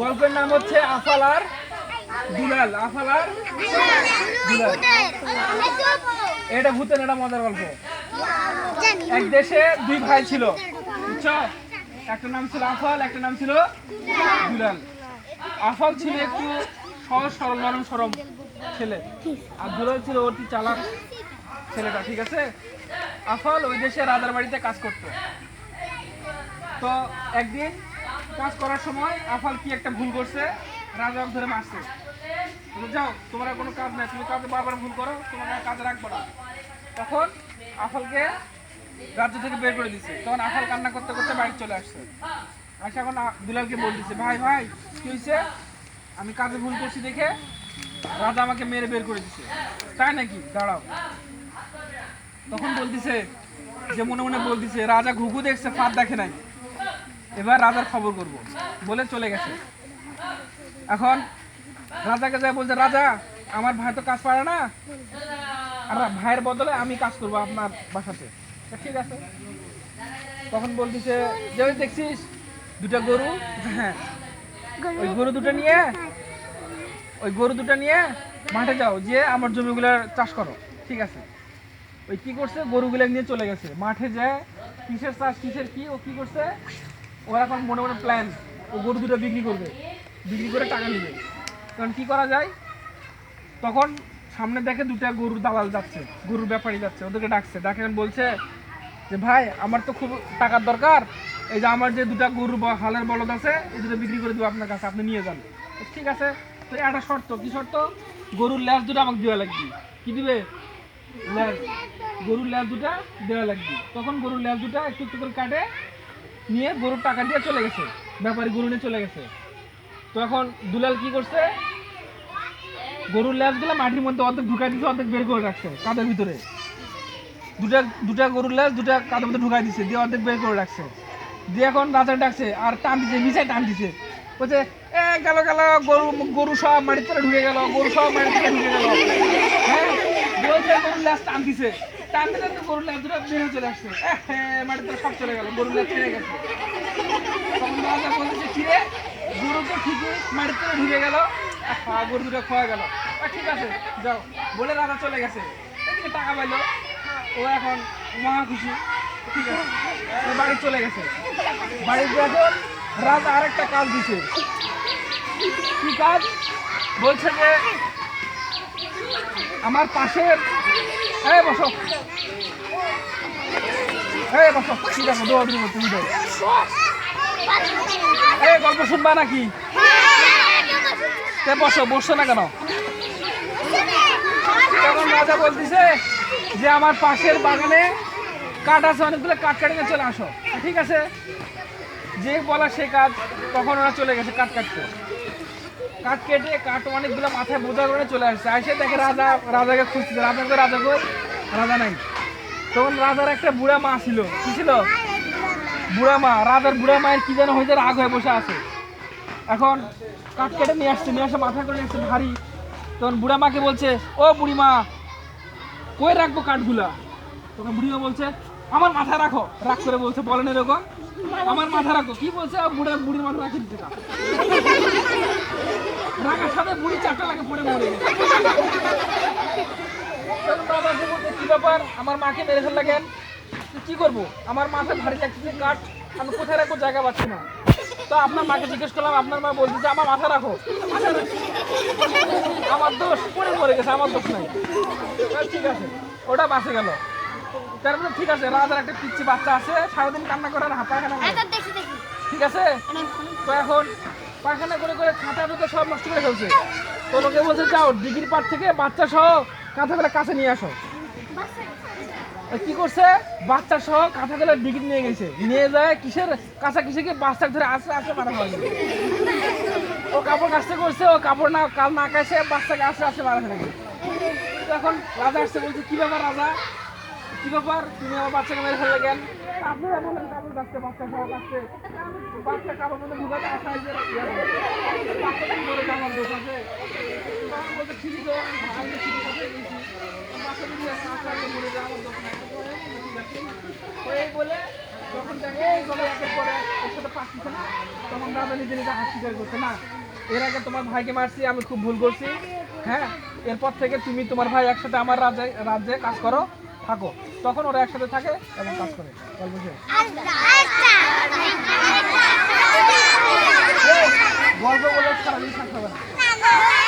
গল্পের নাম হচ্ছে আফাল আর দুলাল আফাল আর দুলাল। এটা ভূতের, এটা মজার গল্প। এক দেশে দুই ভাই ছিল একটা নাম ছিল আফাল, একটা নাম ছিল দুলাল। আফাল ছিল একটু সহজ, সরল, নরম, সরম ছেলে। আর দুলাল ছিল অতি চালাক ছেলেটা, ঠিক আছে? আফাল ওই দেশে রাজার বাড়িতে কাজ করতো। তো একদিন কাজ করার সময় আফাল কি একটা ভুল করছে? রাজা ধরে মারছে। যাও, তোমার কোনো কাজ নাই, তুমি কাজে বারবার ভুল করো তোমার কাজে রাখব না। তখন আফালকে রাজ্য থেকে বের করে দিছে। তখন আফাল কান্না করতে করতে বাড়ি চলে আসছে। আসে এখন দুলালকে বল দিছে, ভাই ভাই, কি হয়েছে আমি কাজে ভুল করছি দেখে রাজা আমাকে মেরে বের করে দিছে। তাই নাকি? দাঁড়াও। তখন বলতিছে, যে মনে মনে বলতেছে, রাজা ঘুঘু দেখছে, ফাঁদ দেখে নাই। এবার রাজার খবর করব। বলে চলে গেছে। এখন রাজাকে যায় বলছে রাজা আমার ভাই তো কাজ পারে না। আর ভাইয়ের বদলে আমি কাজ করব আপনার বাসাতে। ঠিক আছে। তখন বলতেছে যে ওই দেখছিস দুটা গরু হ্যাঁ ওই গরু দুটো নিয়ে ওই গরু দুটো নিয়ে মাঠে যাও যে আমার জমিগুলোর চাষ করো। ঠিক আছে? ওই কি করছে? গরুগুলো নিয়ে চলে গেছে। মাঠে যায় কিসের চাষ কিসের কি ও কি করছে? ওরা এখন মনে মনে প্ল্যান ও গরু দুটো বিক্রি করবে। বিক্রি করে টাকা নেবে। কারণ কি করা যায়? তখন সামনে দেখে দুটা গরুর দালাল যাচ্ছে, গরুর ব্যাপারী যাচ্ছে, ওদেরকে ডাকছে। ডাকে বলছে যে, ভাই, আমার তো খুব টাকার দরকার। এই যে আমার যে দুটা গরু হালের বলদ আছে, এই দুটো বিক্রি করে দেবো আপনার কাছে, আপনি নিয়ে যান। ঠিক আছে, তো একটা শর্ত, কি শর্ত? গরুর ল্যাস দুটো আমাকে দেওয়া লাগবে। কি দিবে? ল্যাস গরুর ল্যাস দুটা দেওয়া লাগবে। তখন গরুর ল্যাস দুটা একটু একটু করে কাটে নিয়ে গরুর টাকা দিয়ে চলে গেছে। ব্যাপারী গরু নিয়ে চলে গেছে। তো এখন দুলাল কি করছে? গরুর ল্যাসগুলো মাটির মধ্যে অর্ধেক ঢুকাই দিচ্ছে অর্ধেক বের করে রাখছে কাদের ভিতরে? দুটা দুটা গরুর ল্যাস দুটা কাদের মধ্যে ঢুকাই দিচ্ছে দিয়ে অর্ধেক বের করে রাখছে। দিয়ে এখন রাজা ডাকছে, আর টান দিছে, মিশাই টান দিছে। বলছে, এ, গেল গেল, গরু গরু সব মাটির ঢুকে গেল, গরু সব মাটির তলে ঢুকে গেল। হ্যাঁ? বলছে গরুর ল্যাস টান দিছে। টান দিতে তো গরুর ল্যাস দুটো চলে আসছে। মাটির তলে সব চলে গেল, গরুর ছেড়ে গেছে। তখন রাজা বলতেছে গরু তো ঠিকই মাটির তলে ঢুকে গেল। গরু দুটো খোয়া গেল। ঠিক আছে, যাও। বলে রাজা চলে গেছে। টাকা পাইলো। ও এখন মহা খুশি। ঠিক আছে বাড়ি চলে গেছে। বাড়িতে এখন রাজা আরেকটা কাজ দিছে। কি কাজ? বলছে যে আমার পাশের এই বসো। এই বসো। ঠিক আছে দৌড় তুমি এই গল্প শুনবা নাকি? বসো বসছো না কেন? তখন রাজা বলতেছে যে, আমার পাশের বাগানে কাঠ আছে, অনেকগুলো কাঠ কাটিয়ে চলে আসো। ঠিক আছে? যে বলা সে কাজ, তখন ওরা চলে গেছে কাঠ কাটতে। কাঠ কেটে কাঠ অনেকগুলো মাথায় বোঝা করে চলে আসছে। আসে দেখে রাজা, রাজাকে খুঁজছে রাজাকে রাজা কই রাজা নাই। তখন রাজার একটা বুড়া মা ছিল। কি ছিল? বুড়া মা। রাজার বুড়া মায়ের কি যেন হয়েছে রাগ হয়ে বসে আছে। এখন কাঠ কেটে নিয়ে আসছে, নিয়ে আসে মাথা করে আসছে ভারী। তখন বুড়া মাকে বলছে, ও বুড়ি মা, কই রাখব কাঠগুলা? তখন বুড়ি মা বলছে, আমার মাথায় রাখো। রাগ করে বলছে, বলেন এরকম। আমার মাথা রাখো। কি বলছে? বুড়া, বুড়ির মাথা রাখি দিতে না সাথে বুড়ি চারটা লাগে পড়ে মরে কি ব্যাপার? আমার মাকে মেরে ফেললে কেন? তো কি করব? আমার মাথায় ভারী লাগতেছে কাঠ আমি কোথায় রাখব জায়গা পাচ্ছি না। তো আপনার মাকে জিজ্ঞেস করলাম আপনার মা বলছে যে আমার মাথা রাখো। মাথা। আমার দোষ পড়ে মরে গেছে আমার দোষ নাই। ঠিক আছে ওটা বাঁচে গেল। তারপরে ঠিক আছে রাজার একটা পিচ্ছি বাচ্চা আছে সারাদিন কান্না করে আর হাত পায়খানা ঠিক আছে? তো এখন পায়খানা করে করে খাতা তো সব নষ্ট করে ফেলছে। তো বলছে, যাও ডিগ্রি পার থেকে বাচ্চা সহ কাঁথাগুলো কাছে নিয়ে আসো। কি করছে? বাচ্চা সহ কাঁথাগুলো ডিগ্রি নিয়ে গেছে। নিয়ে যায়, কিসের কাঁচা কিসে বাচ্চা ধরে আসতে আসতে মারা হয় ও কাপড় কাচতে করছে, ও কাপড় না, কাল না কাছে বাচ্চাকে আসতে আসতে মারা ফেলে। এখন রাজা আসছে, বলছে, কি ব্যাপার রাজা? কি ব্যাপার? তুমি আমার বাচ্চাকে মেরে ফেলে গেল তখন দাদা নিজে নিজে স্বীকার করছে না। এর আগে তোমার ভাইকে মারছি, আমি খুব ভুল করছি। হ্যাঁ? এরপর থেকে তুমি তোমার ভাই একসাথে আমার রাজ্যে রাজ্যে কাজ করো। থাকো। তখন ওরা একসাথে থাকে এবং কাজ করে। গল্প গল্প বলে সারাদিন থাকতে হবে না। আচ্ছা।